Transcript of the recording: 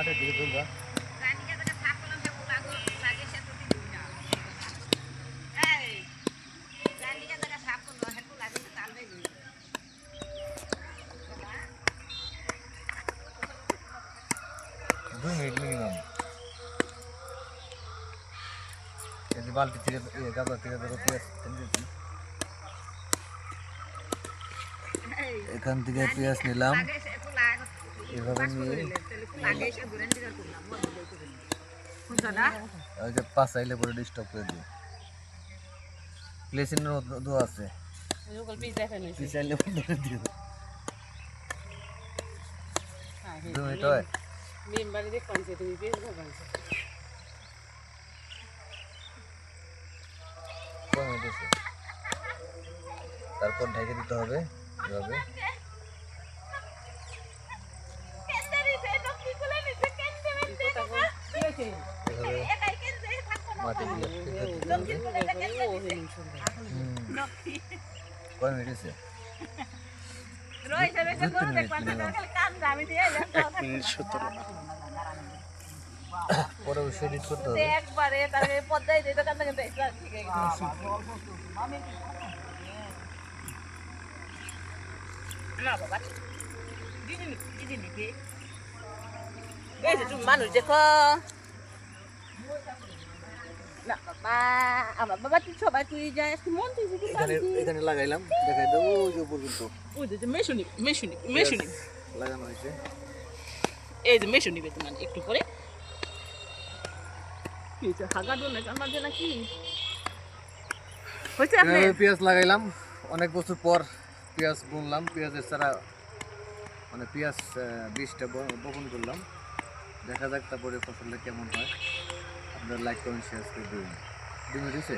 মাঠের দিকে তুলবা দুই মিনিট মিনিমাম এই যে বালতি থেকে এই গাবলা থেকে ধরো পেঁয়াজ টেনে দিচ্ছি এখান থেকে পেঁয়াজ নিলাম এভাবে নিয়ে ওই যে পাঁচ আইলে পরে ডিস্টার্ব করে দিই প্লেসিনের মতো আছে। পিস আইলে পরে দাও। দু মিনিট হয়। কম হইতেছে তারপর ঢেকে দিতে হবে এভাবে। মাটি হবে হুম। কয় মিনিট হয়েছে পরে অবশ্যই এডিট করতে হবে একবারে তারপরে পদ্মায় যেতে কান্দা কান্দা ঠিক আছে মানুষ দেখো না বাবা আমার বাবা তুই সবাই তুই যাই মন তুই যদি এখানে এখানে লাগাইলাম দেখাই দেবো ওই যে উপর ওই যে মেশো নিবি মেশো নিবি মেশো নিবি। লাগানো হয়েছে। এই যে মেশো নিবে একটু পরে। এই যে হাগা দোনে আমার যে নাকি? হয়েছে আপনি পেঁয়াজ লাগাইলাম অনেক বছর পর পেঁয়াজ বুনলাম পেঁয়াজের ছাড়া মানে পেঁয়াজ বীজটা বপন করলাম। দেখা যাক তারপরে ফসলটা কেমন হয়। আপনারা লাইক কমেন্ট শেয়ার করে দেবেন হয়েছে?